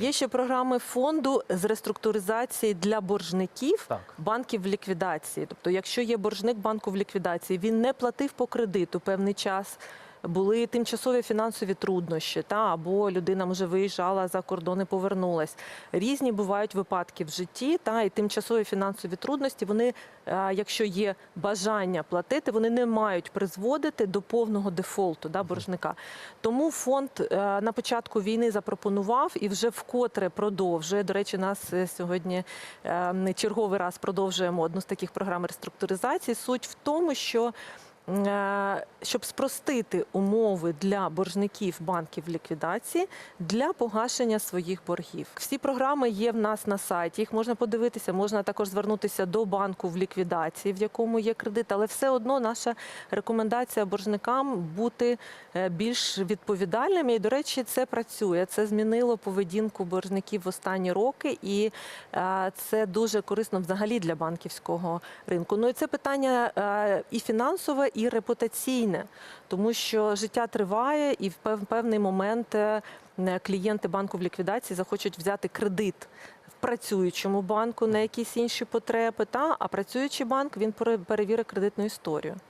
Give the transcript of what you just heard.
Є ще програми фонду з реструктуризації для боржників Так. банків в ліквідації. Тобто, якщо є боржник банку в ліквідації, він не платив по кредиту певний час. Були тимчасові фінансові труднощі, та або людина може виїжджала за кордон і повернулась. Різні бувають випадки в житті, та і тимчасові фінансові трудності. Вони, е, якщо є бажання платити, вони не мають призводити до повного дефолту да, боржника. Тому фонд е, на початку війни запропонував і вже вкотре продовжує. До речі, нас е, сьогодні черговий раз продовжуємо одну з таких програм реструктуризації. Суть в тому, що щоб спростити умови для боржників банків ліквідації для погашення своїх боргів. Всі програми є в нас на сайті. Їх можна подивитися, можна також звернутися до банку в ліквідації, в якому є кредит, але все одно наша рекомендація боржникам бути е, більш відповідальними. І, до речі, це працює. Це змінило поведінку боржників в останні роки, і е, це дуже корисно взагалі для банківського ринку. Ну і це питання е, і фінансове, і репутаційне, тому що життя триває, і в пев- певний момент е, клієнти банку в ліквідації захочуть взяти кредит. В працюючому банку на якісь інші потреби, та а працюючий банк він пере- перевірить кредитну історію.